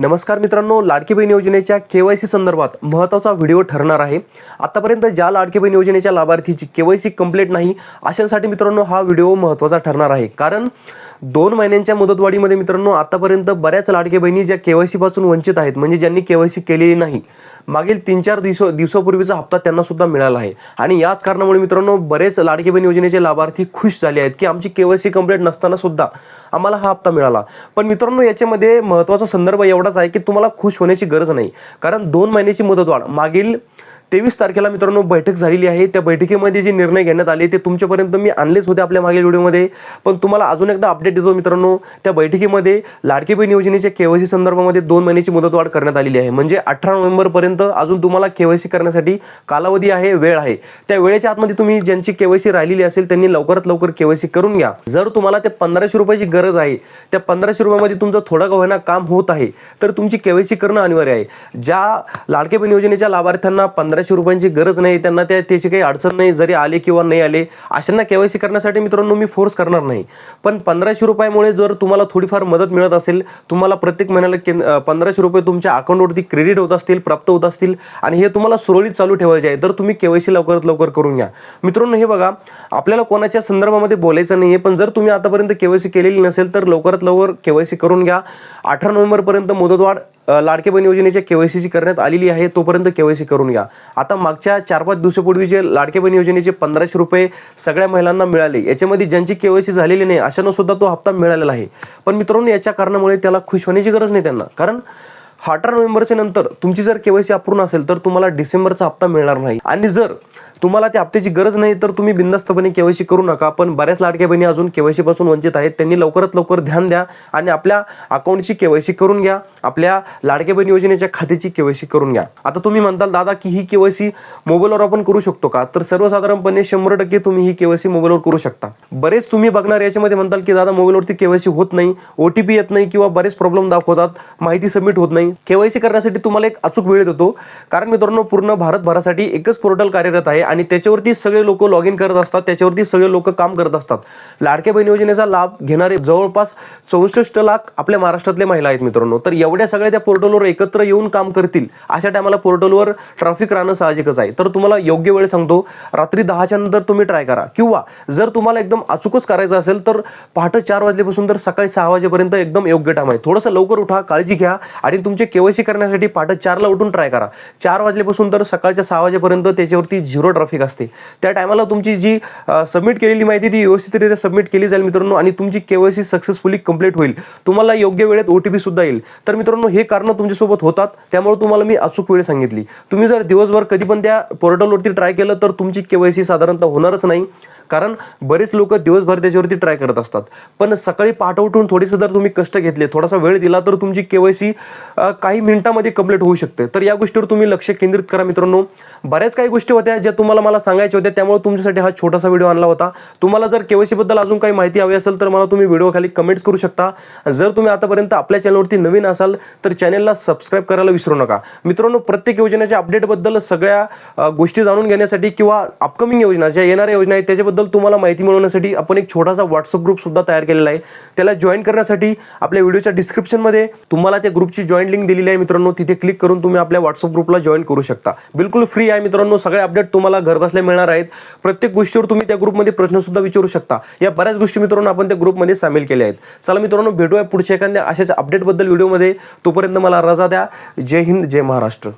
नमस्कार मित्रांनो लाडकी बहीण योजनेच्या के वाय सी संदर्भात महत्त्वाचा व्हिडिओ ठरणार आहे. आतापर्यंत ज्या लाडकी बहीण योजनेच्या लाभार्थीची के वाय सी कंप्लीट नाही अशांसाठी मित्रांनो हा व्हिडिओ महत्त्वाचा ठरणार आहे. कारण दोन महिन्यांच्या मुदतवाढीमध्ये मित्रांनो आतापर्यंत बऱ्याच लाडके बहिणी ज्या के वाय सीपासून वंचित आहेत म्हणजे ज्यांनी के वाय सी केलेली नाही मागील तीन चार दिवस दिवसापूर्वीचा हप्ता त्यांना सुद्धा मिळाला आहे. आणि याच कारणामुळे मित्रांनो बरेच लाडके बहीण योजनेचे लाभार्थी खुश झाले आहेत की आमची के वाय सी कंप्लीट नसताना सुद्धा आम्हाला हा हप्ता मिळाला. पण मित्रांनो याच्यामध्ये महत्त्वाचा संदर्भ एवढाच आहे की तुम्हाला खुश होण्याची गरज नाही. कारण दोन महिन्याची मुदतवाढ मागील तेवीस तारखेला मित्रांनो बैठक झालेली आहे. त्या बैठकीमध्ये जे निर्णय घेण्यात आले ते तुमच्यापर्यंत मी आणलेच होते आपल्या मागील व्हिडिओमध्ये. पण तुम्हाला अजून एकदा अपडेट देतो मित्रांनो त्या बैठकीमध्ये लाडकी बहीण योजनेच्या केवायसी संदर्भामध्ये दोन महिन्याची मुदतवाढ करण्यात आलेली आहे. म्हणजे अठरा नोव्हेंबरपर्यंत अजून तुम्हाला केवायसी करण्यासाठी कालावधी आहे वेळ आहे. त्या वेळेच्या आतमध्ये तुम्ही ज्यांची केवायसी राहिलेली असेल त्यांनी लवकरात लवकर केवायसी करून घ्या. जर तुम्हाला ते पंधराशे रुपयाची गरज आहे त्या पंधराशे रुपयामध्ये तुमचं थोडं होईना काम होत आहे तर तुमची केवायसी करणं अनिवार्य आहे. ज्या लाडके बहीण योजनेच्या लाभार्थ्यांना पंधराशे रुपयांची गरज नाही त्यांना त्या त्याची काही अडचण नाही जरी आले किंवा नाही आले अशांना केवायसी करण्यासाठी मित्रांनो मी फोर्स करणार नाही. पण पंधराशे रुपयामुळे जर तुम्हाला थोडीफार मदत मिळत असेल तुम्हाला प्रत्येक महिन्याला के पंधराशे रुपये तुमच्या अकाउंटवरती क्रेडिट होत असतील प्राप्त होत असतील आणि हे तुम्हाला सुरळीत चालू ठेवायचे आहे तर तुम्ही केवायसी लवकरात लवकर करून घ्या. मित्रांनो हे बघा आपल्याला कोणाच्या संदर्भामध्ये बोलायचं नाही आहे पण जर तुम्ही आतापर्यंत केवायसी केलेली नसेल तर लवकरात लवकर केवायसी करून घ्या. अठरा नोव्हेंबरपर्यंत मुदतवाढ लाडके बहीण योजनेच्या केवायसीची करण्यात आलेली आहे तोपर्यंत केवायसी करून घ्या. आता मागच्या चार पाच दिवसापूर्वी जे लाडके बहीण योजनेचे पंधराशे रुपये सगळ्या महिलांना मिळाले याच्यामध्ये ज्यांची केवायसी झालेली नाही अशांना सुद्धा तो हप्ता मिळालेला आहे. पण मित्रांनो याच्या कारणामुळे त्याला खुश होण्याची गरज नाही त्यांना. कारण अठरा नोव्हेंबरच्या नंतर तुमची जर केवायसी अपूर्ण असेल तर तुम्हाला डिसेंबरचा हप्ता मिळणार नाही. आणि जर तुम्हाला त्या हप्त्याची गरज नाही तर तुम्ही बिंदास्तपणे केवायसी करू नका. पण बऱ्याच लाडक्या बहिणी अजून केवायसी पासून वंचित आहेत. त्यांनी लवकरात लवकर ध्यान द्या आणि आपल्या अकाउंटची केवायसी करून घ्या. आपल्या लाडक्या बहिणी योजनेच्या खात्याची केवायसी करून घ्या. आता तुम्ही म्हणताल दादा की ही केवायसी मोबाईलवर आपण करू शकतो का? तर सर्वसाधारणपणे शंभर टक्के तुम्ही ही केवायसी मोबाईलवर करू शकता. बरेच तुम्ही बघणार याच्यामध्ये म्हणताल की दादा मोबाईलवरती केवायसी होत नाही. ओटीपी येत नाही किंवा बरेच प्रॉब्लेम दाखवतात. माहिती सबमिट होत नाही. केवायसी करण्यासाठी तुम्हाला एक अचूक वेळ देतो. कारण मित्रांनो पूर्ण भारतभरासाठी एकच पोर्टल कार्यरत आहे. आणि त्याच्यावरती सगळे लोक लॉग इन करत असतात त्याच्यावरती सगळे लोक काम करत असतात. लाडक्या बहीण योजनेचा लाभ घेणारे जवळपास चौसष्ट लाख आपल्या महाराष्ट्रातले महिला आहेत मित्रांनो. तर एवढ्या सगळ्या त्या पोर्टलवर एकत्र येऊन काम करतील अशा टायमाला पोर्टलवर ट्रॅफिक राहणं साहजिकच आहे. तर तुम्हाला योग्य वेळ सांगतो रात्री दहाच्या नंतर तुम्ही ट्राय करा. किंवा जर तुम्हाला एकदम अचूकच करायचं असेल तर पहाटे चार वाजल्यापासून तर सकाळी सहा वाजेपर्यंत एकदम योग्य टाइम आहे. थोडंसं लवकर उठा काळजी घ्या आणि तुमचे केवायसी करण्यासाठी पहाटे चारला उठून ट्राय करा. चार वाजल्यापासून तर सकाळच्या सहा वाजेपर्यंत त्याच्यावरती झिरो ट्रॅफिक असते. त्या टायमाला तुमची जी सबमिट केलेली माहिती ती व्यवस्थितरित्या सबमिट केली जाईल मित्रांनो आणि तुमची केवायसी सक्सेसफुली कंप्लीट होईल. तुम्हाला योग्य वेळेत ओ टी पी सुद्धा येईल. तर मित्रांनो हे कारणं तुमच्यासोबत होतात. त्यामुळे तुम्हाला मी अचूक वेळ सांगितली. तुम्ही जर दिवसभर कधी पण त्या पोर्टलवरती ट्राय केलं तर तुमची केवायसी साधारणतः होणारच नाही. कारण बरेच लोक दिवसभर त्याच्यावरती ट्राय करत असतात. पण सकाळी पाठ उठून थोडेसे जर तुम्ही कष्ट घेतले थोडासा वेळ दिला तर तुमची केवायसी काही मिनिटामध्ये कंप्लीट होऊ शकते. तर या गोष्टीवर तुम्ही लक्ष केंद्रित करा मित्रांनो. बऱ्याच काही गोष्टी होत्या ज्या तुम्हाला तुम्हाला मला सांगायच्या होत्या त्यामुळे तुमच्यासाठी हा छोटासा व्हिडिओ आणला होता. तुम्हाला जर केवायसी बद्दल अजून काही माहिती हवी असेल तर मला तुम्ही व्हिडिओ खाली कमेंट्स करू शकता. जर तुम्ही आतापर्यंत आपल्या चॅनलवरती नवीन असाल तर चॅनलला सबस्क्राईब करायला विसरू नका. मित्रांनो प्रत्येक योजनेच्या अपडेटबद्दल सगळ्या गोष्टी जाणून घेण्यासाठी किंवा अपकमिंग योजना ज्या येणाऱ्या योजना आहेत त्याच्याबद्दल तुम्हाला माहिती मिळवण्यासाठी आपण एक छोटासा व्हॉट्सअप ग्रुप सुद्धा तयार केलेला आहे. त्याला जॉईन करण्यासाठी आपल्या व्हिडिओच्या डिस्क्रिप्शनमध्ये तुम्हाला त्या ग्रुपची जॉईन लिंक दिलेली आहे मित्रांनो. तिथे क्लिक करून तुम्ही आपल्या व्हॉट्सअप ग्रुपला जॉईन करू शकता. बिलकुल फ्री आहे मित्रांनो सगळे अपडेट तुम्हाला घरबसल्या मिळणार आहेत. प्रत्येक गोष्टीवर तुम्ही त्या ग्रुपमध्ये प्रश्न सुद्धा विचारू शकता. या बऱ्याच गोष्टी मित्रांनो आपण त्या ग्रुपमध्ये सामील केल्या आहेत. चला मित्रांनो भेटूया पुढच्या एखाद्या अशाच अपडेटबद्दल व्हिडिओमध्ये तोपर्यंत मला रजा द्या. जय हिंद जय महाराष्ट्र.